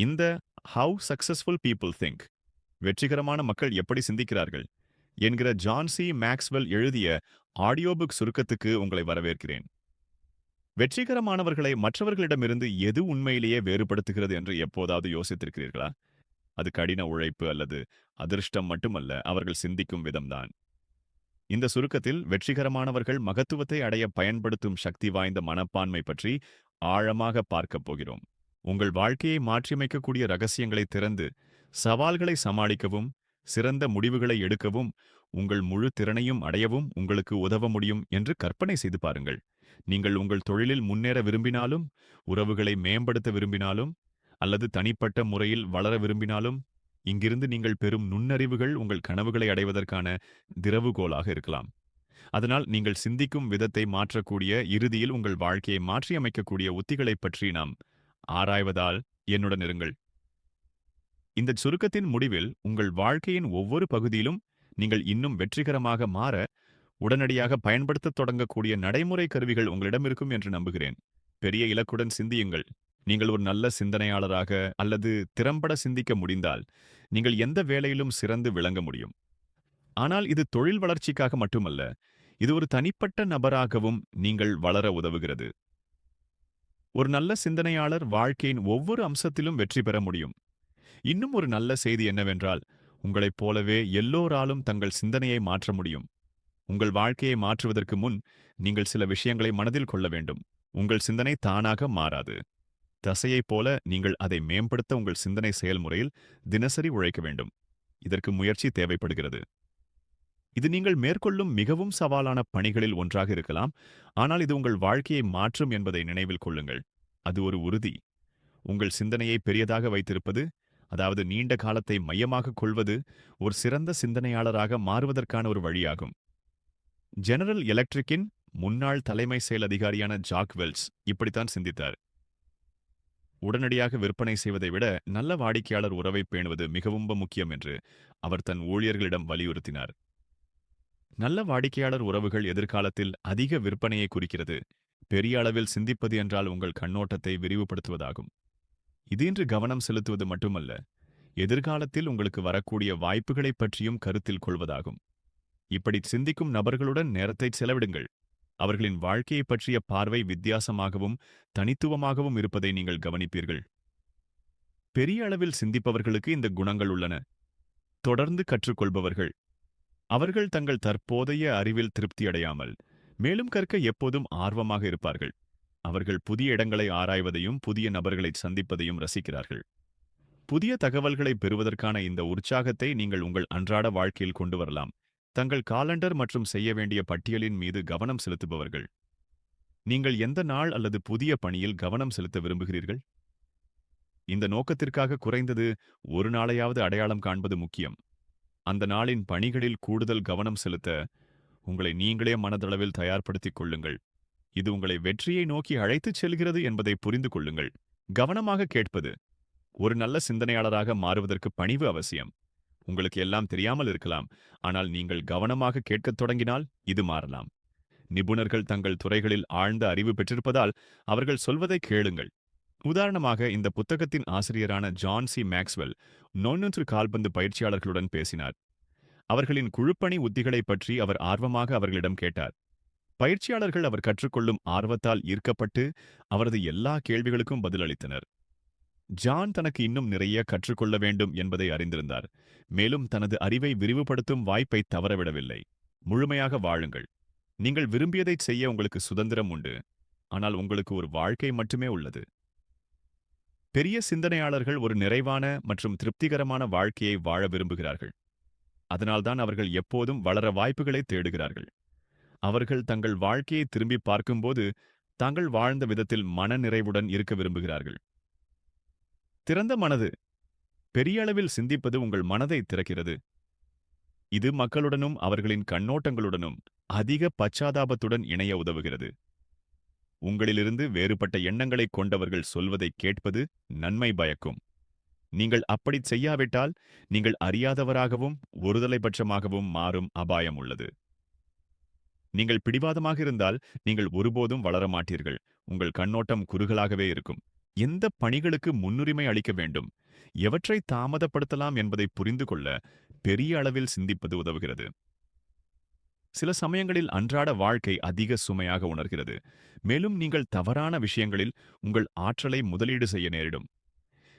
இந்த how successful people think வெற்றிகரமான மக்கள் எப்படி சிந்திக்கிறார்கள் என்கிற ஜான்சி மேக்ஸ்வெல் எழுதிய ஆடியோ புக் சுருக்கத்துக்கு உங்களை வரவேற்கிறேன். வெற்றிகரமானவர்களை மற்றவர்களிடமிருந்து எது உண்மையிலேயே வேறுபடுத்துகிறது என்று எப்போதாவது யோசித்திருக்கிறீர்களா? அது கடின உழைப்பு அல்லது அதிர்ஷ்டம் மட்டுமல்ல அவர்கள் சிந்திக்கும் விதம்தான். இந்த சுருக்கத்தில் வெற்றிகரமானவர்கள் மகத்துவத்தை அடைய பயன்படுத்தும் சக்தி வாய்ந்த மனப்பான்மை பற்றி ஆழமாக பார்க்கப் போகிறோம். உங்கள் வாழ்க்கையை மாற்றியமைக்கக்கூடிய ரகசியங்களை திறந்து சவால்களை சமாளிக்கவும் சிறந்த முடிவுகளை எடுக்கவும் உங்கள் முழு திறனையும் அடையவும் உங்களுக்கு உதவ முடியும் என்று கற்பனை செய்து பாருங்கள். நீங்கள் உங்கள் தொழிலில் முன்னேற விரும்பினாலும் உறவுகளை மேம்படுத்த விரும்பினாலும் அல்லது தனிப்பட்ட முறையில் வளர விரும்பினாலும் இங்கிருந்து நீங்கள் பெறும் நுண்ணறிவுகள் உங்கள் கனவுகளை அடைவதற்கான திரவுகோலாக இருக்கலாம். அதனால் நீங்கள் சிந்திக்கும் விதத்தை மாற்றக்கூடிய இறுதியில் உங்கள் வாழ்க்கையை மாற்றியமைக்கக்கூடிய உத்திகளைப் பற்றி நாம் ஆராய்வதால் என்னுடன் இருங்கள். இந்த சுருக்கத்தின் முடிவில் உங்கள் வாழ்க்கையின் ஒவ்வொரு பகுதியிலும் நீங்கள் இன்னும் வெற்றிகரமாக மாற உடனடியாக பயன்படுத்தத் தொடங்கக்கூடிய நடைமுறை கருவிகள் உங்களிடம் இருக்கும் என்று நம்புகிறேன். பெரிய இலக்குடன் சிந்தியுங்கள். நீங்கள் ஒரு நல்ல சிந்தனையாளராக அல்லது திறம்பட சிந்திக்க முடிந்தால் நீங்கள் எந்த வேலையிலும் சிறந்து விளங்க முடியும். ஆனால் இது தொழில் வளர்ச்சிக்காக மட்டுமல்ல இது ஒரு தனிப்பட்ட நபராகவும் நீங்கள் வளர உதவுகிறது. ஒரு நல்ல சிந்தனையாளர் வாழ்க்கையின் ஒவ்வொரு அம்சத்திலும் வெற்றி பெற முடியும். இன்னும் ஒரு நல்ல செய்தி என்னவென்றால் உங்களைப் போலவே எல்லோராலும் தங்கள் சிந்தனையை மாற்ற முடியும். உங்கள் வாழ்க்கையை மாற்றுவதற்கு முன் நீங்கள் சில விஷயங்களை மனதில் கொள்ள வேண்டும். உங்கள் சிந்தனை தானாக மாறாது. தசையைப் போல நீங்கள் அதை மேம்படுத்த உங்கள் சிந்தனை செயல்முறையில் தினசரி உழைக்க வேண்டும். இதற்கு முயற்சி தேவைப்படுகிறது. இது நீங்கள் மேற்கொள்ளும் மிகவும் சவாலான பணிகளில் ஒன்றாக இருக்கலாம். ஆனால் இது உங்கள் வாழ்க்கையை மாற்றும் என்பதை நினைவில் கொள்ளுங்கள். அது ஒரு உறுதி. உங்கள் சிந்தனையை பெரியதாக வைத்திருப்பது அதாவது நீண்ட காலத்தை மையமாகக் கொள்வது ஒரு சிறந்த சிந்தனையாளராக மாறுவதற்கான ஒரு வழியாகும். ஜெனரல் எலக்ட்ரிக்கின் முன்னாள் தலைமை செயல் அதிகாரியான ஜாக் வெல்ஸ் இப்படித்தான் சிந்தித்தார். உடனடியாக விற்பனை செய்வதை விட நல்ல வாடிக்கையாளர் உறவை பேணுவது மிகவும் முக்கியம் என்று அவர் தன் ஊழியர்களிடம் வலியுறுத்தினார். நல்ல வாடிக்கையாளர் உறவுகள் எதிர்காலத்தில் அதிக விற்பனையை குறிக்கிறது. பெரிய அளவில் சிந்திப்பது என்றால் உங்கள் கண்ணோட்டத்தை விரிவுபடுத்துவதாகும். இது இன்று கவனம் செலுத்துவது மட்டுமல்ல எதிர்காலத்தில் உங்களுக்கு வரக்கூடிய வாய்ப்புகளைப் பற்றியும் கருத்தில் கொள்வதாகும். இப்படி சிந்திக்கும் நபர்களுடன் நேரத்தை செலவிடுங்கள். அவர்களின் வாழ்க்கையைப் பற்றிய பார்வை வித்தியாசமாகவும் தனித்துவமாகவும் இருப்பதை நீங்கள் கவனிப்பீர்கள். பெரிய அளவில் சிந்திப்பவர்களுக்கு இந்த குணங்கள் உள்ளன. தொடர்ந்து கற்றுக்கொள்பவர்கள் அவர்கள் தங்கள் தற்போதைய அறிவில் திருப்தியடையாமல் மேலும் கற்க எப்போதும் ஆர்வமாக இருப்பார்கள். அவர்கள் புதிய இடங்களை ஆராய்வதையும் புதிய நபர்களை சந்திப்பதையும் ரசிக்கிறார்கள். புதிய தகவல்களை பெறுவதற்கான இந்த உற்சாகத்தை நீங்கள் உங்கள் அன்றாட வாழ்க்கையில் கொண்டு வரலாம். தங்கள் காலண்டர் மற்றும் செய்ய வேண்டிய பட்டியலின் மீது கவனம் செலுத்துபவர்கள். நீங்கள் எந்த நாள் அல்லது புதிய பணியில் கவனம் செலுத்த விரும்புகிறீர்கள்? இந்த நோக்கத்திற்காக குறைந்தது ஒரு நாளையாவது அடையாளம் காண்பது முக்கியம். அந்த நாளின் பணிகளில் கூடுதல் கவனம் செலுத்த உங்களை நீங்களே மனதளவில் தயார்படுத்திக் கொள்ளுங்கள். இது உங்களை வெற்றியை நோக்கி அழைத்துச் செல்கிறது என்பதை புரிந்து கொள்ளுங்கள். கவனமாக கேட்பது ஒரு நல்ல சிந்தனையாளராக மாறுவதற்கு பணிவு அவசியம். உங்களுக்கு எல்லாம் தெரியாமல் இருக்கலாம். ஆனால் நீங்கள் கவனமாக கேட்கத் தொடங்கினால் இது மாறலாம். நிபுணர்கள் தங்கள் துறைகளில் ஆழ்ந்த அறிவு பெற்றிருப்பதால் அவர்கள் சொல்வதை கேளுங்கள். உதாரணமாக இந்த புத்தகத்தின் ஆசிரியரான ஜான் சி. மேக்ஸ்வெல் நொன்னொன்று கால்பந்து பயிற்சியாளர்களுடன் பேசினார். அவர்களின் குழுப்பணி உத்திகளைப் பற்றி அவர் ஆர்வமாக அவர்களிடம் கேட்டார். பயிற்சியாளர்கள் அவர் கற்றுக்கொள்ளும் ஆர்வத்தால் ஈர்க்கப்பட்டு அவரது எல்லா கேள்விகளுக்கும் பதிலளித்தனர். ஜான் தனக்கு இன்னும் நிறைய கற்றுக்கொள்ள வேண்டும் என்பதை அறிந்திருந்தார். மேலும் தனது அறிவை விரிவுபடுத்தும் வாய்ப்பை தவறவிடவில்லை. முழுமையாக வாழுங்கள். நீங்கள் விரும்பியதைச் செய்ய உங்களுக்கு சுதந்திரம் உண்டு. ஆனால் உங்களுக்கு ஒரு வாழ்க்கை மட்டுமே உள்ளது. பெரிய சிந்தனையாளர்கள் ஒரு நிறைவான மற்றும் திருப்திகரமான வாழ்க்கையை வாழ விரும்புகிறார்கள். அதனால்தான் அவர்கள் எப்போதும் வளர வாய்ப்புகளை தேடுகிறார்கள். அவர்கள் தங்கள் வாழ்க்கையை திரும்பி பார்க்கும்போது தாங்கள் வாழ்ந்த விதத்தில் மன நிறைவுடன் இருக்க விரும்புகிறார்கள். திறந்த மனது. பெரிய அளவில் சிந்திப்பது உங்கள் மனதை திறக்கிறது. இது மக்களுடனும் அவர்களின் கண்ணோட்டங்களுடனும் அதிக பச்சாதாபத்துடன் இணைய உதவுகிறது. உங்களிலிருந்து வேறுபட்ட எண்ணங்களைக் கொண்டவர்கள் சொல்வதைக் கேட்பது நன்மை பயக்கும். நீங்கள் அப்படிச் செய்யாவிட்டால் நீங்கள் அறியாதவராகவும் ஒருதலைபட்சமாகவும் மாறும் அபாயம் உள்ளது. நீங்கள் பிடிவாதமாக இருந்தால் நீங்கள் ஒருபோதும் வளரமாட்டீர்கள். உங்கள் கண்ணோட்டம் குறுகலாகவே இருக்கும். எந்த பணிகளுக்கு முன்னுரிமை அளிக்க வேண்டும்? எவற்றை தாமதப்படுத்தலாம் என்பதை புரிந்து கொள்ள பெரிய அளவில் சிந்திப்பது உதவுகிறது. சில சமயங்களில் அன்றாட வாழ்க்கை அதிக சுமையாக உணர்கிறது. மேலும் நீங்கள் தவறான விஷயங்களில் உங்கள் ஆற்றலை முதலீடு செய்ய நேரிடும்.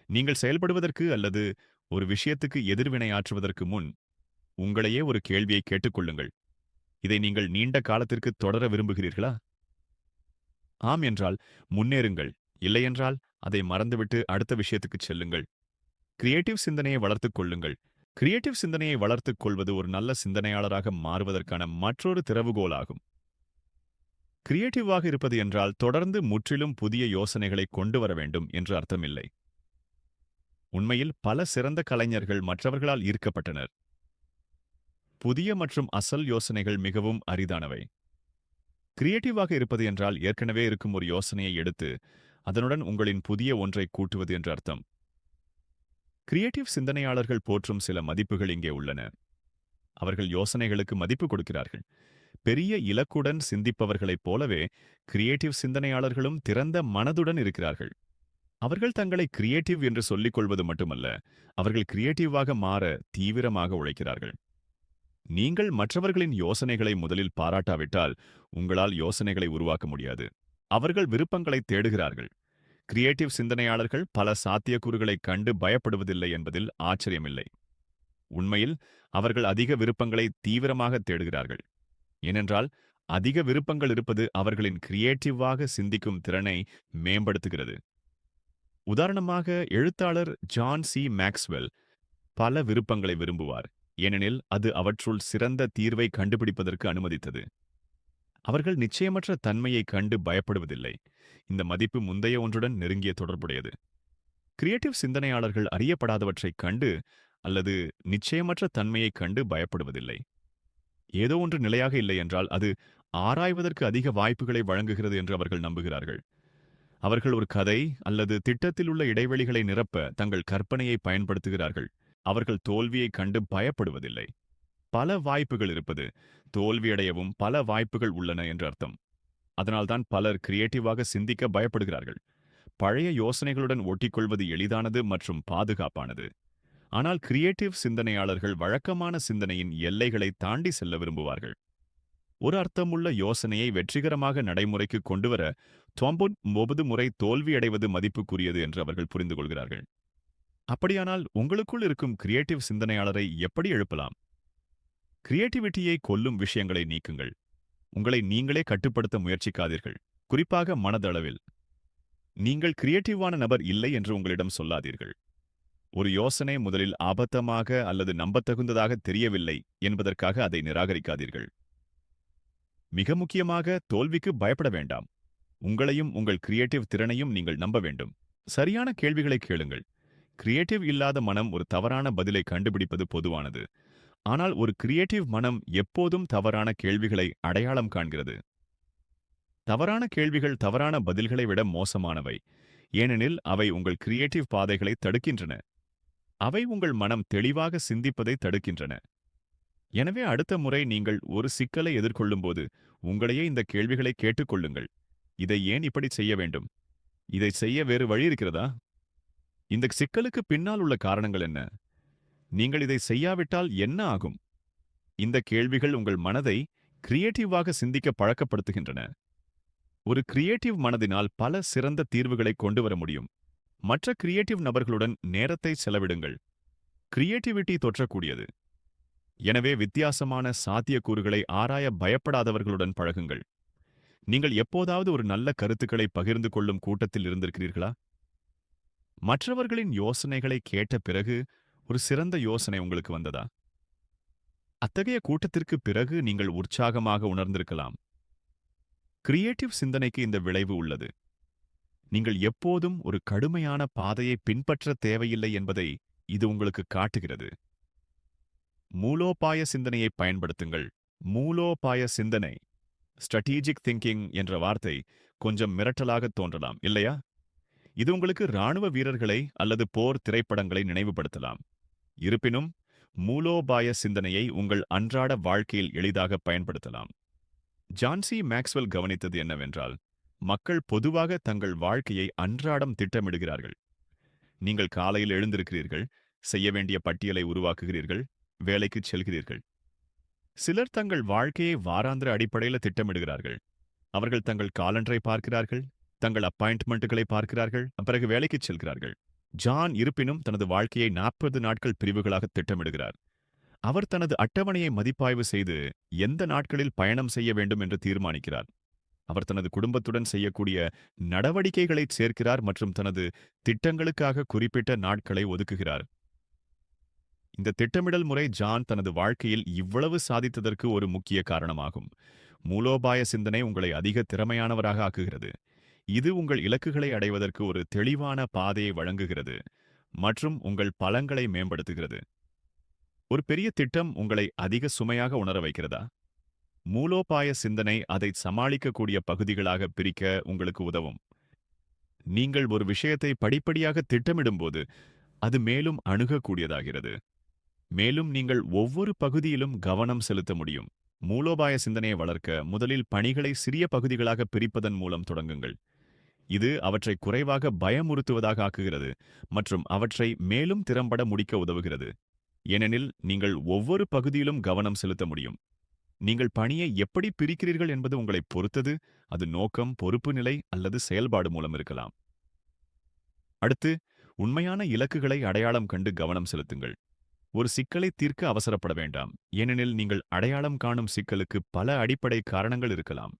நீங்கள் செயல்படுவதற்கு அல்லது ஒரு விஷயத்துக்கு எதிர்வினையாற்றுவதற்கு முன் உங்களையே ஒரு கேள்வியை கேட்டுக்கொள்ளுங்கள். இதை நீங்கள் நீண்ட காலத்திற்கு தொடர விரும்புகிறீர்களா? ஆம் என்றால் முன்னேறுங்கள். இல்லையென்றால் அதை மறந்துவிட்டு அடுத்த விஷயத்துக்குச் செல்லுங்கள். கிரியேட்டிவ் சிந்தனையை வளர்த்துக் கொள்ளுங்கள். கிரியேட்டிவ் சிந்தனையை வளர்த்துக் கொள்வது ஒரு நல்ல சிந்தனையாளராக மாறுவதற்கான மற்றொரு திறவுகோலாகும். கிரியேட்டிவாக இருப்பது என்றால் தொடர்ந்து முற்றிலும் புதிய யோசனைகளை கொண்டு வர வேண்டும் என்று அர்த்தமில்லை. உண்மையில் பல சிறந்த கலைஞர்கள் மற்றவர்களால் ஈர்க்கப்பட்டனர். புதிய மற்றும் அசல் யோசனைகள் மிகவும் அரிதானவை. கிரியேட்டிவாக இருப்பது என்றால் ஏற்கனவே இருக்கும் ஒரு யோசனையை எடுத்து அதனுடன் உங்களின் புதிய ஒன்றை கூட்டுவது என்று அர்த்தம். கிரியேட்டிவ் சிந்தனையாளர்கள் போற்றும் சில மதிப்புகள் இங்கே உள்ளன. அவர்கள் யோசனைகளுக்கு மதிப்பு கொடுக்கிறார்கள். பெரிய இலக்குடன் சிந்திப்பவர்களைப் போலவே கிரியேட்டிவ் சிந்தனையாளர்களும் திறந்த மனதுடன் இருக்கிறார்கள். அவர்கள் தங்களை கிரியேட்டிவ் என்று சொல்லிக் கொள்வது மட்டுமல்ல அவர்கள் கிரியேட்டிவாக மாற தீவிரமாக உழைக்கிறார்கள். நீங்கள் மற்றவர்களின் யோசனைகளை முதலில் பாராட்டாவிட்டால் உங்களால் யோசனைகளை உருவாக்க முடியாது. அவர்கள் விருப்பங்களை தேடுகிறார்கள். கிரியேட்டிவ் சிந்தனையாளர்கள் பல சாத்தியக்கூறுகளைக் கண்டு பயப்படுவதில்லை என்பதில் ஆச்சரியமில்லை. உண்மையில் அவர்கள் அதிக விருப்பங்களை தீவிரமாக தேடுகிறார்கள். ஏனென்றால் அதிக விருப்பங்கள் இருப்பது அவர்களின் கிரியேட்டிவாக சிந்திக்கும் திறனை மேம்படுத்துகிறது. உதாரணமாக எழுத்தாளர் ஜான் சி. மேக்ஸ்வெல் பல விருப்பங்களை விரும்புவார் ஏனெனில் அது அவற்றுள் சிறந்த தீர்வை கண்டுபிடிப்பதற்கு அனுமதித்தது. அவர்கள் நிச்சயமற்ற தன்மையைக் கண்டு பயப்படுவதில்லை. இந்த மதிப்பு முந்தைய ஒன்றுடன் நெருங்கிய தொடர்புடையது. கிரியேட்டிவ் சிந்தனையாளர்கள் அறியப்படாதவற்றைக் கண்டு அல்லது நிச்சயமற்ற தன்மையைக் கண்டு பயப்படுவதில்லை. ஏதோ ஒன்று நிலையாக இல்லை என்றால் அது ஆராய்வதற்கு அதிக வாய்ப்புகளை வழங்குகிறது என்று அவர்கள் நம்புகிறார்கள். அவர்கள் ஒரு கதை அல்லது திட்டத்தில் உள்ள இடைவெளிகளை நிரப்ப தங்கள் கற்பனையை பயன்படுத்துகிறார்கள். அவர்கள் தோல்வியைக் கண்டு பயப்படுவதில்லை. பல வாய்ப்புகள் இருப்பது. தோல்வியடையவும் பல வாய்ப்புகள் உள்ளன என்று அர்த்தம். அதனால்தான் பலர் கிரியேட்டிவாக சிந்திக்க பயப்படுகிறார்கள். பழைய யோசனைகளுடன் ஒட்டிக்கொள்வது எளிதானது மற்றும் பாதுகாப்பானது. ஆனால் கிரியேட்டிவ் சிந்தனையாளர்கள் வழக்கமான சிந்தனையின் எல்லைகளை தாண்டி செல்ல விரும்புவார்கள். ஒரு அர்த்தமுள்ள யோசனையை வெற்றிகரமாக நடைமுறைக்கு கொண்டுவர தொம்பொன் ஒன்பது முறை தோல்வியடைவது மதிப்புக்குரியது என்று அவர்கள் புரிந்து கொள்கிறார்கள் அப்படியானால் உங்களுக்குள் இருக்கும் கிரியேட்டிவ் சிந்தனையாளரை எப்படி எழுப்பலாம்? கிரியேட்டிவிட்டியை கொல்லும் விஷயங்களை நீக்குங்கள். உங்களை நீங்களே கட்டுப்படுத்த முயற்சிக்காதீர்கள். குறிப்பாக மனதளவில். நீங்கள் கிரியேட்டிவான நபர் இல்லை என்று உங்களிடம் சொல்லாதீர்கள். ஒரு யோசனை முதலில் ஆபத்தமாக அல்லது நம்பத்தகுந்ததாக தெரியவில்லை என்பதற்காக அதை நிராகரிக்காதீர்கள். மிக முக்கியமாக தோல்விக்கு பயப்பட வேண்டாம். உங்களையும் உங்கள் கிரியேட்டிவ் திறனையும் நீங்கள் நம்ப வேண்டும். சரியான கேள்விகளை கேளுங்கள். கிரியேட்டிவ் இல்லாத மனம் ஒரு தவறான பதிலை கண்டுபிடிப்பது பொதுவானது. ஆனால் ஒரு கிரியேட்டிவ் மனம் எப்போதும் தவறான கேள்விகளை அடையாளம் காண்கிறது. தவறான கேள்விகள் தவறான பதில்களை விட மோசமானவை. ஏனெனில் அவை உங்கள் கிரியேட்டிவ் பாதைகளை தடுக்கின்றன. அவை உங்கள் மனம் தெளிவாக சிந்திப்பதை தடுக்கின்றன. எனவே அடுத்த முறை நீங்கள் ஒரு சிக்கலை எதிர்கொள்ளும்போது உங்களையே இந்த கேள்விகளை கேட்டுக்கொள்ளுங்கள். இதை ஏன் இப்படி செய்ய வேண்டும்? இதை செய்ய வேறு வழி இருக்கிறதா? இந்த சிக்கலுக்கு பின்னால் உள்ள காரணங்கள் என்ன? நீங்கள் இதை செய்யாவிட்டால் என்ன ஆகும்? இந்த கேள்விகள் உங்கள் மனதை கிரியேட்டிவாக சிந்திக்க பழக்கப்படுத்துகின்றன. ஒரு கிரியேட்டிவ் மனதினால் பல சிறந்த தீர்வுகளை கொண்டு வர முடியும். மற்ற கிரியேட்டிவ் நபர்களுடன் நேரத்தை செலவிடுங்கள். கிரியேட்டிவிட்டி தொற்றக்கூடியது. எனவே வித்தியாசமான சாத்தியக்கூறுகளை ஆராய பயப்படாதவர்களுடன் பழகுங்கள். நீங்கள் எப்போதாவது ஒரு நல்ல கருத்துக்களை பகிர்ந்து கொள்ளும் கூட்டத்தில் இருந்திருக்கிறீர்களா? மற்றவர்களின் யோசனைகளை கேட்ட பிறகு ஒரு சிறந்த யோசனை உங்களுக்கு வந்ததா? அத்தகைய கூட்டத்திற்கு பிறகு நீங்கள் உற்சாகமாக உணர்ந்திருக்கலாம். கிரியேட்டிவ் சிந்தனைக்கு இந்த விளைவு உள்ளது. நீங்கள் எப்போதும் ஒரு கடுமையான பாதையை பின்பற்ற தேவையில்லை என்பதை இது உங்களுக்கு காட்டுகிறது. மூலோபாய சிந்தனையை பயன்படுத்துங்கள். மூலோபாய சிந்தனை ஸ்ட்ராட்டஜிக் திங்கிங் என்ற வார்த்தை கொஞ்சம் மிரட்டலாக தோன்றலாம் இல்லையா? இது உங்களுக்கு ராணுவ வீரர்களை அல்லது போர் திரைப்படங்களை நினைவுபடுத்தலாம். இருப்பினும் மூலோபாய சிந்தனையை உங்கள் அன்றாட வாழ்க்கையில் எளிதாக பயன்படுத்தலாம். ஜான்சி மேக்ஸ்வெல் கவனித்தது என்னவென்றால் மக்கள் பொதுவாக தங்கள் வாழ்க்கையை அன்றாடம் திட்டமிடுகிறார்கள். நீங்கள் காலையில் எழுந்திருக்கிறீர்கள் செய்ய வேண்டிய பட்டியலை உருவாக்குகிறீர்கள் வேலைக்குச் செல்கிறீர்கள். சிலர் தங்கள் வாழ்க்கையை வாராந்திர அடிப்படையில் திட்டமிடுகிறார்கள். அவர்கள் தங்கள் காலண்டரை பார்க்கிறார்கள் தங்கள் அப்பாயின்ட்மெண்ட்டுகளை பார்க்கிறார்கள் பிறகு வேலைக்குச் செல்கிறார்கள். ஜான் இருப்பினும் தனது வாழ்க்கையை நாற்பது நாட்கள் பிரிவுகளாக திட்டமிடுகிறார். அவர் தனது அட்டவணையை மதிப்பாய்வு செய்து எந்த நாட்களில் பயணம் செய்ய வேண்டும் என்று தீர்மானிக்கிறார். அவர் தனது குடும்பத்துடன் செய்யக்கூடிய நடவடிக்கைகளை சேர்க்கிறார் மற்றும் தனது திட்டங்களுக்காக குறிப்பிட்ட நாட்களை ஒதுக்குகிறார். இந்த திட்டமிடல் முறை ஜான் தனது வாழ்க்கையில் இவ்வளவு சாதித்ததற்கு ஒரு முக்கிய காரணமாகும். மூலோபாய சிந்தனை உங்களை அதிக திறமையானவராக ஆக்குகிறது. இது உங்கள் இலக்குகளை அடைவதற்கு ஒரு தெளிவான பாதையை வழங்குகிறது மற்றும் உங்கள் பலங்களை மேம்படுத்துகிறது. ஒரு பெரிய திட்டம் உங்களை அதிக சுமையாக உணர வைக்கிறதா? மூலோபாய சிந்தனை அதை சமாளிக்கக்கூடிய பகுதிகளாக பிரிக்க உங்களுக்கு உதவும். நீங்கள் ஒரு விஷயத்தை படிப்படியாக திட்டமிடும்போது அது மேலும் அணுகக்கூடியதாகிறது. மேலும் நீங்கள் ஒவ்வொரு பகுதியிலும் கவனம் செலுத்த முடியும். மூலோபாய சிந்தனையை வளர்க்க முதலில் பணிகளை சிறிய பகுதிகளாக பிரிப்பதன் மூலம் தொடங்குங்கள். இது அவற்றை குறைவாக பயமுறுத்துவதாக ஆக்குகிறது மற்றும் அவற்றை மேலும் திறம்பட முடிக்க உதவுகிறது. ஏனெனில் நீங்கள் ஒவ்வொரு பகுதியிலும் கவனம் செலுத்த முடியும். நீங்கள் பணியை எப்படி பிரிக்கிறீர்கள் என்பது உங்களை பொறுத்தது அது நோக்கம் பொறுப்பு நிலை அல்லது செயல்பாடு மூலம் இருக்கலாம். அடுத்து உண்மையான இலக்குகளை அடையாளம் கண்டு கவனம் செலுத்துங்கள். ஒரு சிக்கலை தீர்க்க அவசரப்பட வேண்டாம். ஏனெனில் நீங்கள் அடையாளம் காணும் சிக்கலுக்கு பல அடிப்படை காரணங்கள் இருக்கலாம்.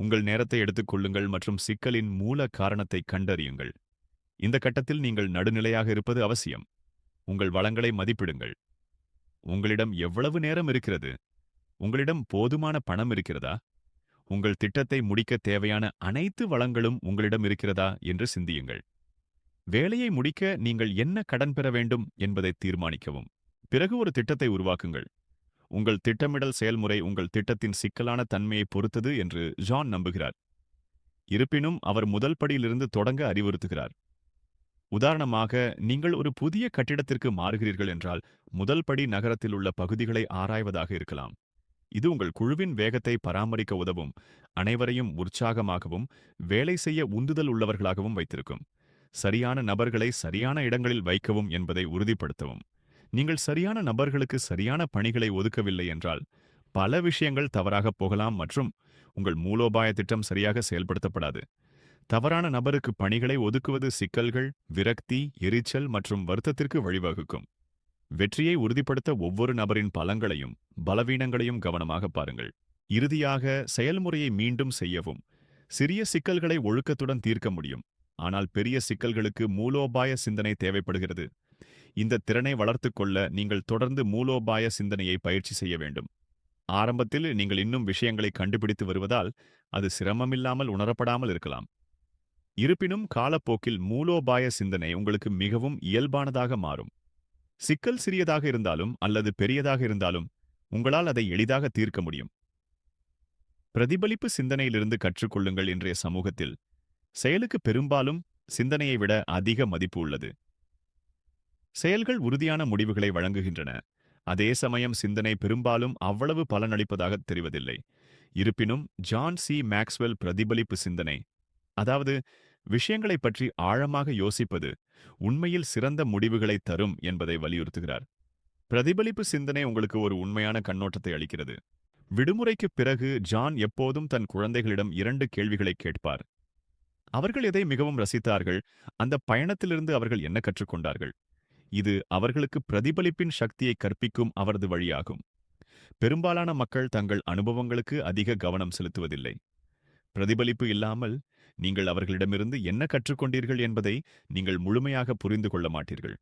உங்கள் நேரத்தை எடுத்துக்கொள்ளுங்கள் மற்றும் சிக்கலின் மூல காரணத்தை கண்டறியுங்கள். இந்த கட்டத்தில் நீங்கள் நடுநிலையாக இருப்பது அவசியம். உங்கள் வளங்களை மதிப்பிடுங்கள். உங்களிடம் எவ்வளவு நேரம் இருக்கிறது? உங்களிடம் போதுமான பணம் இருக்கிறதா? உங்கள் திட்டத்தை முடிக்க தேவையான அனைத்து வளங்களும் உங்களிடம் இருக்கிறதா என்று சிந்தியுங்கள். வேலையை முடிக்க நீங்கள் என்ன கடன் பெற வேண்டும் என்பதை தீர்மானிக்கவும். பிறகு ஒரு திட்டத்தை உருவாக்குங்கள். உங்கள் திட்டமிடல் செயல்முறை உங்கள் திட்டத்தின் சிக்கலான தன்மையை பொறுத்தது என்று ஜான் நம்புகிறார். இருப்பினும் அவர் முதல் படியிலிருந்து தொடங்க அறிவுறுத்துகிறார். உதாரணமாக நீங்கள் ஒரு புதிய கட்டிடத்திற்கு மாறுகிறீர்கள் என்றால் முதல் படி நகரத்தில் உள்ள பகுதிகளை ஆராய்வதாக இருக்கலாம். இது உங்கள் குழுவின் வேகத்தை பராமரிக்க உதவும் அனைவரையும் உற்சாகமாகவும் வேலை செய்ய உந்துதல் உள்ளவர்களாகவும் வைத்திருக்கும். சரியான நபர்களை சரியான இடங்களில் வைக்கவும் என்பதை உறுதிப்படுத்தவும். நீங்கள் சரியான நபர்களுக்கு சரியான பணிகளை ஒதுக்கவில்லை என்றால் பல விஷயங்கள் தவறாகப் போகலாம் மற்றும் உங்கள் மூலோபாய திட்டம் சரியாக செயல்படுத்தப்படாது. தவறான நபருக்கு பணிகளை ஒதுக்குவது சிக்கல்கள் விரக்தி எரிச்சல் மற்றும் வருத்தத்திற்கு வழிவகுக்கும். வெற்றியை உறுதிப்படுத்த ஒவ்வொரு நபரின் பலங்களையும் பலவீனங்களையும் கவனமாக பாருங்கள். இறுதியாக செயல்முறையை மீண்டும் செய்யவும். சிறிய சிக்கல்களை ஒழுக்கத்துடன் தீர்க்க முடியும். ஆனால் பெரிய சிக்கல்களுக்கு மூலோபாய சிந்தனை தேவைப்படுகிறது. இந்த திறனை வளர்த்துக் கொள்ள நீங்கள் தொடர்ந்து மூலோபாய சிந்தனையை பயிற்சி செய்ய வேண்டும். ஆரம்பத்தில் நீங்கள் இன்னும் விஷயங்களை கண்டுபிடித்து வருவதால் அது சிரமமில்லாமல் உணரப்படாமல் இருக்கலாம். இருப்பினும் காலப்போக்கில் மூலோபாய சிந்தனை உங்களுக்கு மிகவும் இயல்பானதாக மாறும். சிக்கல் சிறியதாக இருந்தாலும் அல்லது பெரியதாக இருந்தாலும் உங்களால் அதை எளிதாக தீர்க்க முடியும். பிரதிபலிப்பு சிந்தனையிலிருந்து கற்றுக்கொள்ளுங்கள் இன்றைய சமூகத்தில். செயலுக்கு பெரும்பாலும் சிந்தனையை விட அதிக மதிப்பு உள்ளது. செயல்கள் உறுதியான முடிவுகளை வழங்குகின்றன. அதே சமயம் சிந்தனை பெரும்பாலும் அவ்வளவு பலனளிப்பதாக தெரிவதில்லை. இருப்பினும் ஜான் சி. மேக்ஸ்வெல் பிரதிபலிப்பு சிந்தனை அதாவது விஷயங்களைப் பற்றி ஆழமாக யோசிப்பது உண்மையில் சிறந்த முடிவுகளை தரும் என்பதை வலியுறுத்துகிறார். பிரதிபலிப்பு சிந்தனை உங்களுக்கு ஒரு உண்மையான கண்ணோட்டத்தை அளிக்கிறது. விடுமுறைக்குப் பிறகு ஜான் எப்போதும் தன் குழந்தைகளிடம் இரண்டு கேள்விகளை கேட்பார். அவர்கள் எதை மிகவும் ரசித்தார்கள்? அந்த பயணத்திலிருந்து அவர்கள் என்ன கற்றுக்கொண்டார்கள்? இது அவர்களுக்கு பிரதிபலிப்பின் சக்தியை கற்பிக்கும் அவரது வழியாகும். பெரும்பாலான மக்கள் தங்கள் அனுபவங்களுக்கு அதிக கவனம் செலுத்துவதில்லை. பிரதிபலிப்பு இல்லாமல் நீங்கள் அவர்களிடமிருந்து என்ன கற்றுக்கொண்டீர்கள் என்பதை நீங்கள் முழுமையாக புரிந்து கொள்ள மாட்டீர்கள்.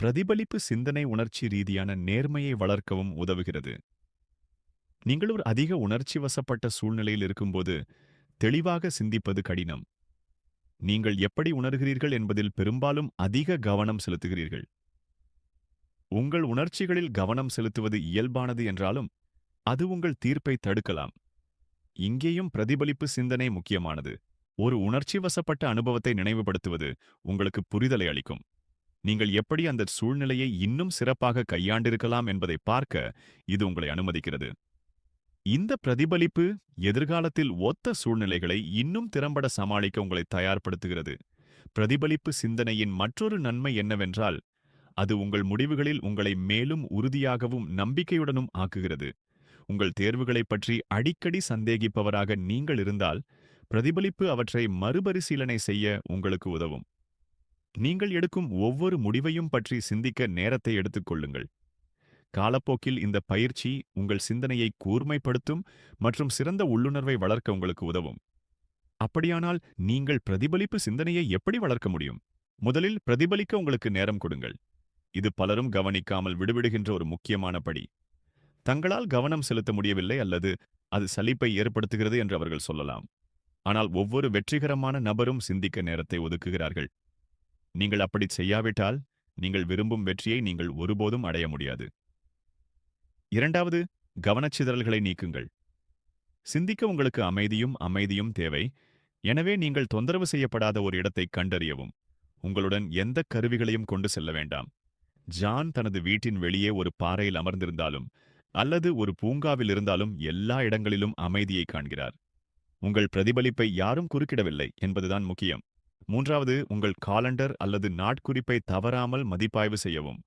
பிரதிபலிப்பு சிந்தனை உணர்ச்சி ரீதியான நேர்மையை வளர்க்கவும் உதவுகிறது. நீங்கள் ஒரு அதிக உணர்ச்சி வசப்பட்ட சூழ்நிலையில் இருக்கும்போது தெளிவாக சிந்திப்பது கடினம். நீங்கள் எப்படி உணர்கிறீர்கள் என்பதில் பெரும்பாலும் அதிக கவனம் செலுத்துகிறீர்கள். உங்கள் உணர்ச்சிகளில் கவனம் செலுத்துவது இயல்பானது என்றாலும் அது உங்கள் தீர்ப்பை தடுக்கலாம். இங்கேயும் பிரதிபலிப்பு சிந்தனை முக்கியமானது. ஒரு உணர்ச்சி வசப்பட்ட அனுபவத்தை நினைவுபடுத்துவது உங்களுக்கு புரிதலை அளிக்கும். நீங்கள் எப்படி அந்த சூழ்நிலையை இன்னும் சிறப்பாக கையாண்டிருக்கலாம் என்பதை பார்க்க இது உங்களை அனுமதிக்கிறது. இந்த பிரதிபலிப்பு எதிர்காலத்தில் ஒத்த சூழ்நிலைகளை இன்னும் திறம்பட சமாளிக்க உங்களை தயார்படுத்துகிறது. பிரதிபலிப்பு சிந்தனையின் மற்றொரு நன்மை என்னவென்றால் அது உங்கள் முடிவுகளில் உங்களை மேலும் உறுதியாகவும் நம்பிக்கையுடனும் ஆக்குகிறது. உங்கள் தேர்வுகளைப் பற்றி அடிக்கடி சந்தேகிப்பவராக நீங்கள் இருந்தால் பிரதிபலிப்பு அவற்றை மறுபரிசீலனை செய்ய உங்களுக்கு உதவும். நீங்கள் எடுக்கும் ஒவ்வொரு முடிவையும் பற்றி சிந்திக்க நேரத்தை எடுத்துக்கொள்ளுங்கள் காலப்போக்கில் இந்த பயிற்சி உங்கள் சிந்தனையை கூர்மைப்படுத்தும் மற்றும் சிறந்த உள்ளுணர்வை வளர்க்க உங்களுக்கு உதவும். அப்படியானால் நீங்கள் பிரதிபலிப்பு சிந்தனையை எப்படி வளர்க்க முடியும்? முதலில் பிரதிபலிக்க உங்களுக்கு நேரம் கொடுங்கள். இது பலரும் கவனிக்காமல் விடுவிடுகின்ற ஒரு முக்கியமான படி. தங்களால் கவனம் செலுத்த முடியவில்லை அல்லது அது சலிப்பை ஏற்படுத்துகிறது என்று அவர்கள் சொல்லலாம். ஆனால் ஒவ்வொரு வெற்றிகரமான நபரும் சிந்திக்க நேரத்தை ஒதுக்குகிறார்கள். நீங்கள் அப்படி செய்யாவிட்டால் நீங்கள் விரும்பும் வெற்றியை நீங்கள் ஒருபோதும் அடைய முடியாது. இரண்டாவது கவனச்சிதறல்களை நீக்குங்கள். சிந்திக்க உங்களுக்கு அமைதியும் அமைதியும் தேவை. எனவே நீங்கள் தொந்தரவு செய்யப்படாத ஒரு இடத்தை கண்டறியவும். உங்களுடன் எந்த கருவிகளையும் கொண்டு செல்ல வேண்டாம். ஜான் தனது வீட்டின் வெளியே ஒரு பாறையில் அமர்ந்திருந்தாலும் அல்லது ஒரு பூங்காவில் இருந்தாலும் எல்லா இடங்களிலும் அமைதியை காண்கிறார். உங்கள் பிரதிபலிப்பை யாரும் குறுக்கிடவில்லை என்பதுதான் முக்கியம். மூன்றாவது உங்கள் காலண்டர் அல்லது நாட்குறிப்பை தவறாமல் மதிப்பாய்வு செய்யவும்.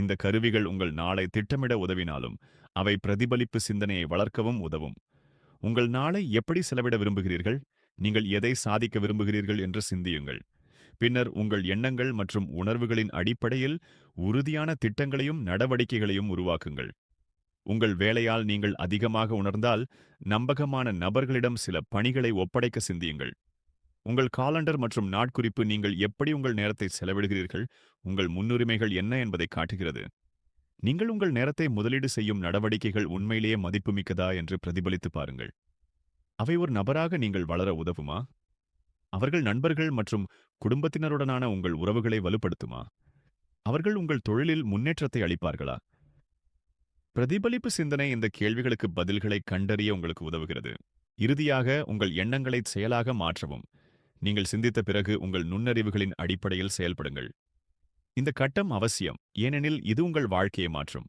இந்த கருவிகள் உங்கள் நாளை திட்டமிட உதவினாலும் அவை பிரதிபலிப்பு சிந்தனையை வளர்க்கவும் உதவும். உங்கள் நாளை எப்படி செலவிட விரும்புகிறீர்கள்? நீங்கள் எதை சாதிக்க விரும்புகிறீர்கள் என்று சிந்தியுங்கள். பின்னர் உங்கள் எண்ணங்கள் மற்றும் உணர்வுகளின் அடிப்படையில் உறுதியான திட்டங்களையும் நடவடிக்கைகளையும் உருவாக்குங்கள். உங்கள் வேலையால் நீங்கள் அதிகமாக உணர்ந்தால் நம்பகமான நபர்களிடம் சில பணிகளை ஒப்படைக்க சிந்தியுங்கள். உங்கள் காலண்டர் மற்றும் நாட்குறிப்பு நீங்கள் எப்படி உங்கள் நேரத்தை செலவிடுகிறீர்கள்? உங்கள் முன்னுரிமைகள் என்ன என்பதை காட்டுகிறது. நீங்கள் உங்கள் நேரத்தை முதலீடு செய்யும் நடவடிக்கைகள் உண்மையிலேயே மதிப்புமிக்கதா என்று பிரதிபலித்து பாருங்கள். அவை ஒரு நபராக நீங்கள் வளர உதவுமா? அவர்கள் நண்பர்கள் மற்றும் குடும்பத்தினருடனான உங்கள் உறவுகளை வலுப்படுத்துமா? அவர்கள் உங்கள் தொழிலில் முன்னேற்றத்தை அளிப்பார்களா? பிரதிபலிப்பு சிந்தனை இந்த கேள்விகளுக்கு பதில்களை கண்டறிய உங்களுக்கு உதவுகிறது. இறுதியாக உங்கள் எண்ணங்களை செயலாக மாற்றவும். நீங்கள் சிந்தித்த பிறகு உங்கள் நுண்ணறிவுகளின் அடிப்படையில் செயல்படுங்கள். இந்த கட்டம் அவசியம் ஏனெனில் இது உங்கள் வாழ்க்கையை மாற்றும்.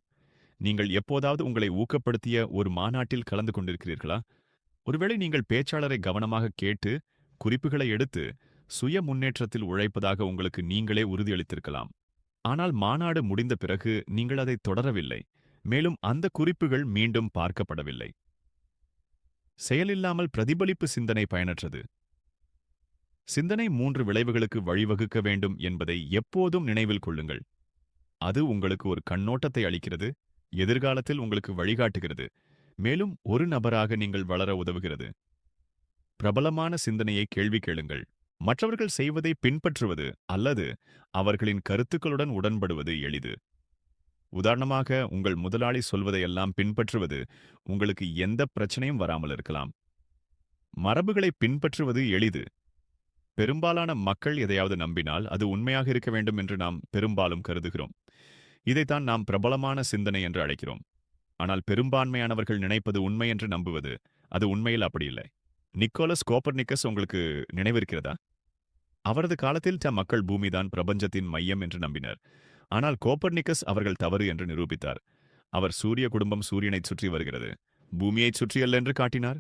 நீங்கள் எப்போதாவது உங்களை ஊக்கப்படுத்திய ஒரு மாநாட்டில் கலந்து கொண்டிருக்கிறீர்களா? ஒருவேளை நீங்கள் பேச்சாளரை கவனமாக கேட்டு குறிப்புகளை எடுத்து சுய முன்னேற்றத்தில் உழைப்பதாக உங்களுக்கு நீங்களே உறுதியளித்திருக்கலாம். ஆனால் மாநாடு முடிந்த பிறகு நீங்கள் அதை தொடரவில்லை. மேலும் அந்த குறிப்புகள் மீண்டும் பார்க்கப்படவில்லை. செயலில்லாமல் பிரதிபலிப்பு சிந்தனை பயனற்றது. சிந்தனை மூன்று விளைவுகளுக்கு வழிவகுக்க வேண்டும் என்பதை எப்போதும் நினைவில் கொள்ளுங்கள். அது உங்களுக்கு ஒரு கண்ணோட்டத்தை அளிக்கிறது எதிர்காலத்தில் உங்களுக்கு வழிகாட்டுகிறது. மேலும் ஒரு நபராக நீங்கள் வளர உதவுகிறது. பிரபலமான சிந்தனையை கேள்வி கேளுங்கள். மற்றவர்கள் செய்வதை பின்பற்றுவது அல்லது அவர்களின் கருத்துக்களுடன் உடன்படுவது எளிது. உதாரணமாக உங்கள் முதலாளி சொல்வதையெல்லாம் பின்பற்றுவது உங்களுக்கு எந்த பிரச்சனையும் வராமல் இருக்கலாம். மரபுகளை பின்பற்றுவது எளிது. பெரும்பாலான மக்கள் எதையாவது நம்பினால் அது உண்மையாக இருக்க வேண்டும் என்று நாம் பெரும்பாலும் கருதுகிறோம். இதைத்தான் நாம் பிரபலமான சிந்தனை என்று அழைக்கிறோம். ஆனால் பெரும்பான்மையானவர்கள் நினைப்பது உண்மை என்று நம்புவது அது உண்மையில் அப்படி இல்லை. நிக்கோலஸ் கோப்பர்னிக்கஸ் உங்களுக்கு நினைவிருக்கிறதா? அவரது காலத்தில் த மக்கள் பூமிதான் பிரபஞ்சத்தின் மையம் என்று நம்பினர். ஆனால் கோப்பர்னிக்கஸ் அவர்கள் தவறு என்று நிரூபித்தார். அவர் சூரிய குடும்பம் சூரியனைச் சுற்றி வருகிறது. பூமியைச் சுற்றியல்ல என்று காட்டினார்.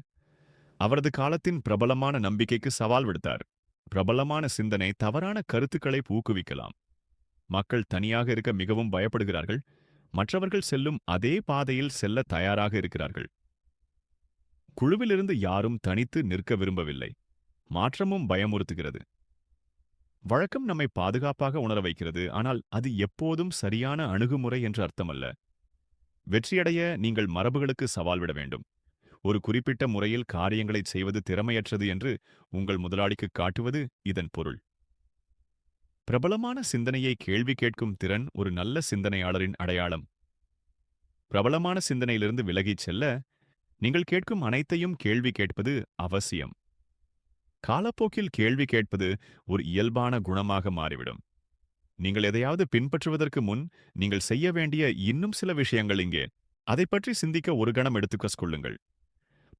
அவரது காலத்தின் பிரபலமான நம்பிக்கைக்கு சவால் விடுத்தார். பிரபலமான சிந்தனை தவறான கருத்துக்களை ஊக்குவிக்கலாம். மக்கள் தனியாக இருக்க மிகவும் பயப்படுகிறார்கள். மற்றவர்கள் செல்லும் அதே பாதையில் செல்ல தயாராக இருக்கிறார்கள். குழுவிலிருந்து யாரும் தனித்து நிற்க விரும்பவில்லை. மாற்றமும் பயமுறுத்துகிறது. வழக்கம் நம்மை பாதுகாப்பாக உணர வைக்கிறது. ஆனால் அது எப்போதும் சரியான அணுகுமுறை என்று அர்த்தமல்ல. வெற்றியடைய நீங்கள் மரபுகளுக்கு சவால் விட வேண்டும். ஒரு குறிப்பிட்ட முறையில் காரியங்களைச் செய்வது திறமையற்றது என்று உங்கள் முதலாளிக்கு காட்டுவது இதன் பொருள். பிரபலமான சிந்தனையை கேள்வி கேட்கும் திறன் ஒரு நல்ல சிந்தனையாளரின் அடையாளம். பிரபலமான சிந்தனையிலிருந்து விலகிச் செல்ல நீங்கள் கேட்கும் அனைத்தையும் கேள்வி கேட்பது அவசியம். காலப்போக்கில் கேள்வி கேட்பது ஒரு இயல்பான குணமாக மாறிவிடும். நீங்கள் எதையாவது பின்பற்றுவதற்கு முன் நீங்கள் செய்ய வேண்டிய இன்னும் சில விஷயங்கள் இங்கே. அதை பற்றி சிந்திக்க ஒரு கணம் எடுத்துக்கொள்ளுங்கள்.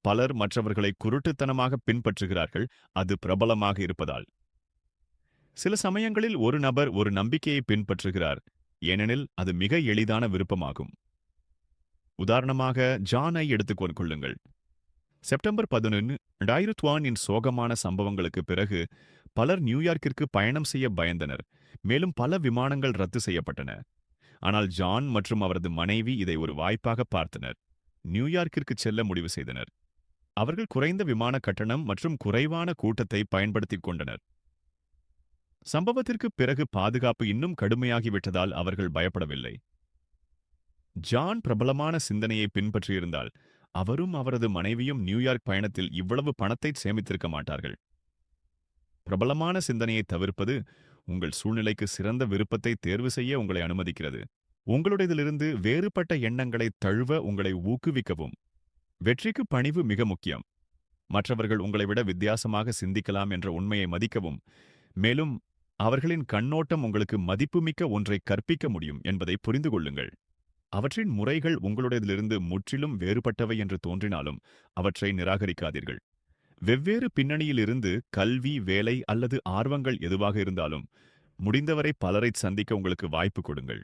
பலர் மற்றவர்களை குருட்டுத்தனமாக பின்பற்றுகிறார்கள் அது பிரபலமாக இருப்பதால். சில சமயங்களில் ஒரு நபர் ஒரு நம்பிக்கையை பின்பற்றுகிறார் ஏனெனில் அது மிக எளிதான விருப்பமாகும். உதாரணமாக ஜானை எடுத்துக் கொள்ளுங்கள். செப்டம்பர் பதினொன்று ரெண்டாயிரத்து சோகமான சம்பவங்களுக்கு பிறகு பலர் நியூயார்க்கிற்கு பயணம் செய்ய பயந்தனர் மேலும் பல விமானங்கள் ரத்து செய்யப்பட்டன. ஆனால் ஜான் மற்றும் அவரது மனைவி இதை ஒரு வாய்ப்பாக பார்த்தனர். நியூயார்க்கிற்கு செல்ல முடிவு செய்தனர். அவர்கள் குறைந்த விமான கட்டணம் மற்றும் குறைவான கூட்டத்தை பயன்படுத்திக் கொண்டனர். சம்பவத்திற்கு பிறகு பாதுகாப்பு இன்னும் கடுமையாகிவிட்டதால் அவர்கள் பயப்படவில்லை. ஜான் பிரபலமான சிந்தனையை பின்பற்றியிருந்தால் அவரும் அவரது மனைவியும் நியூயார்க் பயணத்தில் இவ்வளவு பணத்தை சேமித்திருக்க மாட்டார்கள். பிரபலமான சிந்தனையை தவிர்ப்பது உங்கள் சூழ்நிலைக்கு சிறந்த விருப்பத்தை தேர்வு செய்ய உங்களை அனுமதிக்கிறது. உங்களுடையதிலிருந்து வேறுபட்ட எண்ணங்களை தழுவ உங்களை ஊக்குவிக்கவும். வெற்றிக்கு பணிவு மிக முக்கியம். மற்றவர்கள் உங்களை விட வித்தியாசமாக சிந்திக்கலாம் என்ற உண்மையை மதிக்கவும் மேலும் அவர்களின் கண்ணோட்டம் உங்களுக்கு மதிப்புமிக்க ஒன்றை கற்பிக்க முடியும் என்பதை புரிந்து கொள்ளுங்கள். அவற்றின் முறைகள் உங்களுடையதிலிருந்து முற்றிலும் வேறுபட்டவை என்று தோன்றினாலும் அவற்றை நிராகரிக்காதீர்கள். வெவ்வேறு பின்னணியிலிருந்து கல்வி வேலை அல்லது ஆர்வங்கள் எதுவாக இருந்தாலும் முடிந்தவரை பலரை சந்திக்க உங்களுக்கு வாய்ப்பு கொடுங்கள்.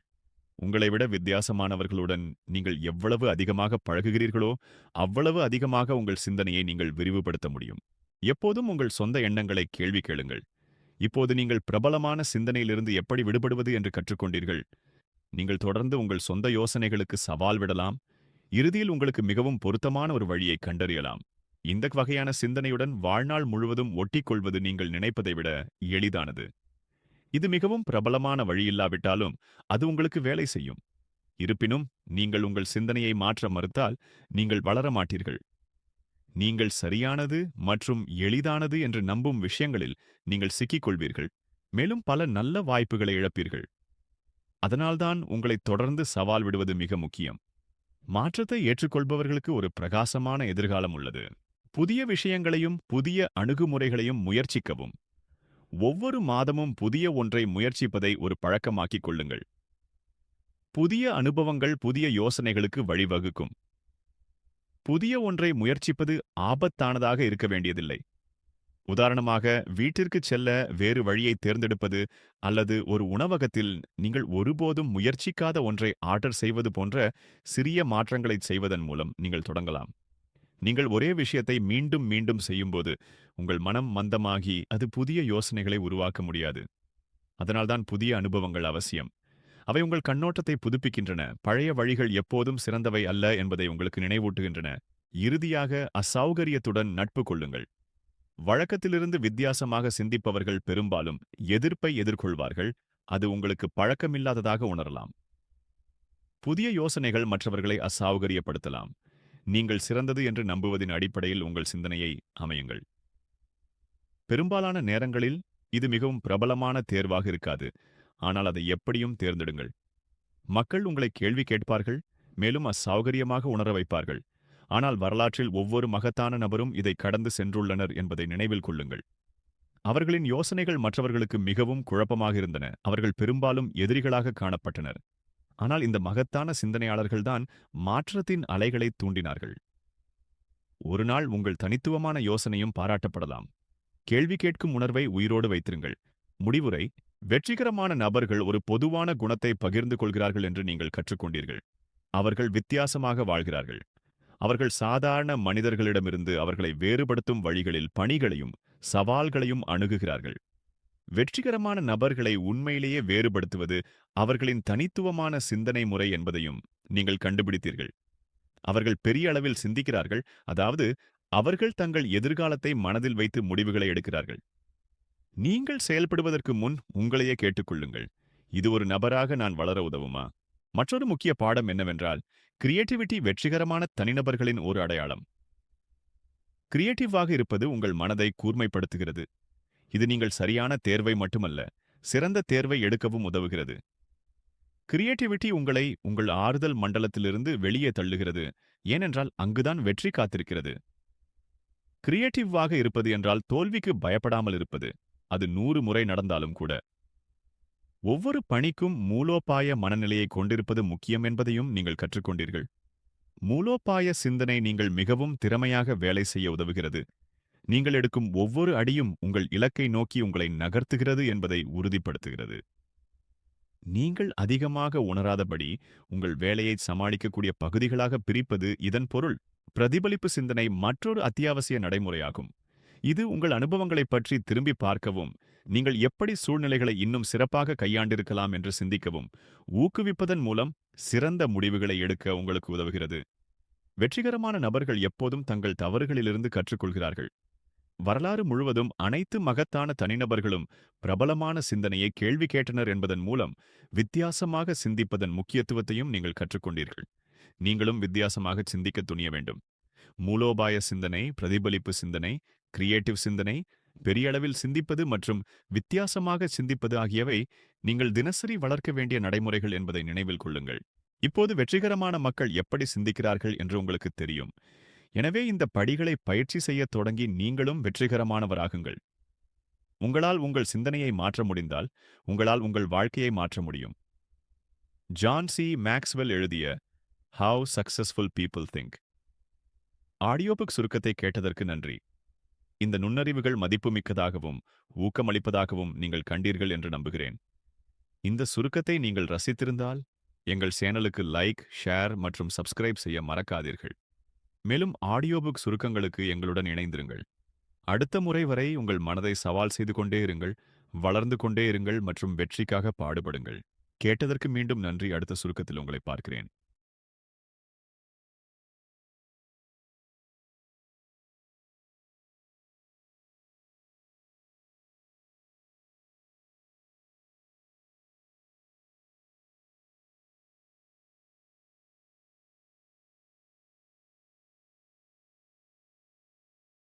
உங்களை விட வித்தியாசமானவர்களுடன் நீங்கள் எவ்வளவு அதிகமாக பழகுகிறீர்களோ அவ்வளவு அதிகமாக உங்கள் சிந்தனையை நீங்கள் விரிவுபடுத்த முடியும். எப்போதும் உங்கள் சொந்த எண்ணங்களை கேள்வி கேளுங்கள். இப்போது நீங்கள் பிரபலமான சிந்தனையிலிருந்து எப்படி விடுபடுவது என்று கற்றுக்கொண்டீர்கள்? நீங்கள் தொடர்ந்து உங்கள் சொந்த யோசனைகளுக்கு சவால் விடலாம். இறுதியில் உங்களுக்கு மிகவும் பொருத்தமான ஒரு வழியை கண்டறியலாம். இந்த வகையான சிந்தனையுடன் வாழ்நாள் முழுவதும் ஒட்டிக்கொள்வது நீங்கள் நினைப்பதை விட எளிதானது. இது மிகவும் பிரபலமான வழியில்லாவிட்டாலும் அது உங்களுக்கு வேலை செய்யும். இருப்பினும் நீங்கள் உங்கள் சிந்தனையை மாற்ற மறுத்தால் நீங்கள் வளர மாட்டீர்கள். நீங்கள் சரியானது மற்றும் எளிதானது என்று நம்பும் விஷயங்களில் நீங்கள் சிக்கிக்கொள்வீர்கள். மேலும் பல நல்ல வாய்ப்புகளை இழப்பீர்கள். அதனால்தான் உங்களை தொடர்ந்து சவால் விடுவது மிக முக்கியம். மாற்றத்தை ஏற்றுக்கொள்பவர்களுக்கு ஒரு பிரகாசமான எதிர்காலம் உள்ளது. புதிய விஷயங்களையும் புதிய அணுகுமுறைகளையும் முயற்சிக்கவும். ஒவ்வொரு மாதமும் புதிய ஒன்றை முயற்சிப்பதை ஒரு பழக்கமாக்கிக் கொள்ளுங்கள். புதிய அனுபவங்கள் புதிய யோசனைகளுக்கு வழிவகுக்கும். புதிய ஒன்றை முயற்சிப்பது ஆபத்தானதாக இருக்க வேண்டியதில்லை. உதாரணமாக வீட்டிற்கு செல்ல வேறு வழியை தேர்ந்தெடுப்பது அல்லது ஒரு உணவகத்தில் நீங்கள் ஒருபோதும் முயற்சிக்காத ஒன்றை ஆர்டர் செய்வது போன்ற சிறிய மாற்றங்களை செய்வதன் மூலம் நீங்கள் தொடங்கலாம். நீங்கள் ஒரே விஷயத்தை மீண்டும் மீண்டும் செய்யும்போது உங்கள் மனம் மந்தமாகி அது புதிய யோசனைகளை உருவாக்க முடியாது. அதனால்தான் புதிய அனுபவங்கள் அவசியம். அவை உங்கள் கண்ணோட்டத்தை புதுப்பிக்கின்றன. பழைய வழிகள் எப்போதும் சிறந்தவை அல்ல என்பதை உங்களுக்கு நினைவூட்டுகின்றன. இறுதியாக அசௌகரியத்துடன் நட்பு கொள்ளுங்கள். வழக்கத்திலிருந்து வித்தியாசமாக சிந்திப்பவர்கள் பெரும்பாலும் எதிர்ப்பை எதிர்கொள்வார்கள். அது உங்களுக்கு பழக்கமில்லாததாக உணரலாம். புதிய யோசனைகள் மற்றவர்களை அசௌகரியப்படுத்தலாம். நீங்கள் சிறந்தது என்று நம்புவதின் அடிப்படையில் உங்கள் சிந்தனையை அமையுங்கள். பெரும்பாலான நேரங்களில் இது மிகவும் பிரபலமான தேர்வாக இருக்காது. ஆனால் அதை எப்படியும் தேர்ந்தெடுங்கள். மக்கள் உங்களை கேள்வி கேட்பார்கள் மேலும் அசௌகரியமாக உணர வைப்பார்கள். ஆனால் வரலாற்றில் ஒவ்வொரு மகத்தான நபரும் இதை கடந்து சென்றுள்ளனர் என்பதை நினைவில் கொள்ளுங்கள். அவர்களின் யோசனைகள் மற்றவர்களுக்கு மிகவும் குழப்பமாக இருந்தன. அவர்கள் பெரும்பாலும் எதிரிகளாக காணப்பட்டனர். ஆனால் இந்த மகத்தான சிந்தனையாளர்கள்தான் மாற்றத்தின் அலைகளை தூண்டினார்கள். ஒரு நாள் உங்கள் தனித்துவமான யோசனையும் பாராட்டப்படலாம். கேள்வி கேட்கும் உணர்வை உயிரோடு வைத்திருங்கள். முடிவுரை வெற்றிகரமான நபர்கள் ஒரு பொதுவான குணத்தை பகிர்ந்து கொள்கிறார்கள் என்று நீங்கள் கற்றுக்கொண்டீர்கள். அவர்கள் வித்தியாசமாக வாழ்கிறார்கள். அவர்கள் சாதாரண மனிதர்களிடமிருந்து அவர்களை வேறுபடுத்தும் வழிகளில் பணிகளையும் சவால்களையும் அணுகுகிறார்கள். வெற்றிகரமான நபர்களை உண்மையிலேயே வேறுபடுத்துவது அவர்களின் தனித்துவமான சிந்தனை முறை என்பதையும் நீங்கள் கண்டுபிடித்தீர்கள். அவர்கள் பெரிய அளவில் சிந்திக்கிறார்கள் அதாவது அவர்கள் தங்கள் எதிர்காலத்தை மனதில் வைத்து முடிவுகளை எடுக்கிறார்கள். நீங்கள் செயல்படுவதற்கு முன் உங்களையே கேட்டுக்கொள்ளுங்கள். இது ஒரு நபராக நான் வளர உதவுமா? மற்றொரு முக்கிய பாடம் என்னவென்றால் கிரியேட்டிவிட்டி வெற்றிகரமான தனிநபர்களின் ஒரு அடையாளம். கிரியேட்டிவாக இருப்பது உங்கள் மனதை கூர்மைப்படுத்துகிறது. இது நீங்கள் சரியான தேர்வை மட்டுமல்ல சிறந்த தேர்வை எடுக்கவும் உதவுகிறது. கிரியேட்டிவிட்டி உங்களை உங்கள் ஆறுதல் மண்டலத்திலிருந்து வெளியே தள்ளுகிறது ஏனென்றால் அங்குதான் வெற்றி காத்திருக்கிறது. கிரியேட்டிவாக இருப்பது என்றால் தோல்விக்கு பயப்படாமல் இருப்பது அது நூறு முறை நடந்தாலும் கூட. ஒவ்வொரு பணிக்கும் மூலோபாய மனநிலையை கொண்டிருப்பது முக்கியம் என்பதையும் நீங்கள் கற்றுக்கொண்டீர்கள். மூலோபாய சிந்தனை நீங்கள் மிகவும் திறமையாக வேலை செய்ய உதவுகிறது நீங்கள் எடுக்கும் ஒவ்வொரு அடியும் உங்கள் இலக்கை நோக்கி உங்களை நகர்த்துகிறது என்பதை உறுதிப்படுத்துகிறது. நீங்கள் அதிகமாக உணராதபடி உங்கள் வேலையை சமாளிக்கக்கூடிய பகுதிகளாக பிரிப்பது இதன் பொருள். பிரதிபலிப்பு சிந்தனை மற்றொரு அத்தியாவசிய நடைமுறையாகும். இது உங்கள் அனுபவங்களைப் பற்றி திரும்பி பார்க்கவும் நீங்கள் எப்படி சூழ்நிலைகளை இன்னும் சிறப்பாக கையாண்டிருக்கலாம் என்று சிந்திக்கவும் ஊக்குவிப்பதன் மூலம் சிறந்த முடிவுகளை எடுக்க உங்களுக்கு உதவுகிறது. வெற்றிகரமான நபர்கள் எப்போதும் தங்கள் தவறுகளிலிருந்து கற்றுக்கொள்கிறார்கள். வரலாறு முழுவதும் அனைத்து மகத்தான தனிநபர்களும் பிரபலமான சிந்தனையை கேள்வி கேட்டனர் என்பதன் மூலம் வித்தியாசமாக சிந்திப்பதன் முக்கியத்துவத்தையும் நீங்கள் கற்றுக்கொண்டீர்கள். நீங்களும் வித்தியாசமாக சிந்திக்க துணிய வேண்டும். மூலோபாய சிந்தனை பிரதிபலிப்பு சிந்தனை கிரியேட்டிவ் சிந்தனை பெரிய அளவில் சிந்திப்பது மற்றும் வித்தியாசமாக சிந்திப்பது ஆகியவை நீங்கள் தினசரி வளர்க்க வேண்டிய நடைமுறைகள் என்பதை நினைவில் கொள்ளுங்கள். இப்போது வெற்றிகரமான மக்கள் எப்படி சிந்திக்கிறார்கள் என்று உங்களுக்கு தெரியும். எனவே இந்த படிகளை பயிற்சி செய்யத் தொடங்கி நீங்களும் வெற்றிகரமானவராகுங்கள். உங்களால் உங்கள் சிந்தனையை மாற்ற முடிந்தால் உங்களால் உங்கள் வாழ்க்கையை மாற்ற முடியும். John C. மேக்ஸ்வெல் எழுதிய how successful people think audio book சுருக்கத்தை கேட்டதற்கு நன்றி. இந்த நுண்ணறிவுகள் மதிப்புமிக்கதாகவும் ஊக்கமளிப்பதாகவும் நீங்கள் கண்டீர்கள் என்று நம்புகிறேன். இந்த சுருக்கத்தை நீங்கள் ரசித்திருந்தால் எங்கள் சேனலுக்கு லைக் ஷேர் மற்றும் சப்ஸ்கிரைப் செய்ய மறக்காதீர்கள். மேலும் ஆடியோ புக் சுருக்கங்களுக்கு எங்களுடன் இணைந்திருங்கள். அடுத்த முறை வரை உங்கள் மனதை சவால் செய்து கொண்டே இருங்கள் வளர்ந்து கொண்டே இருங்கள் மற்றும் வெற்றிக்காக பாடுபடுங்கள். கேட்டதற்கு மீண்டும் நன்றி. அடுத்த சுருக்கத்தில் உங்களை பார்க்கிறேன்.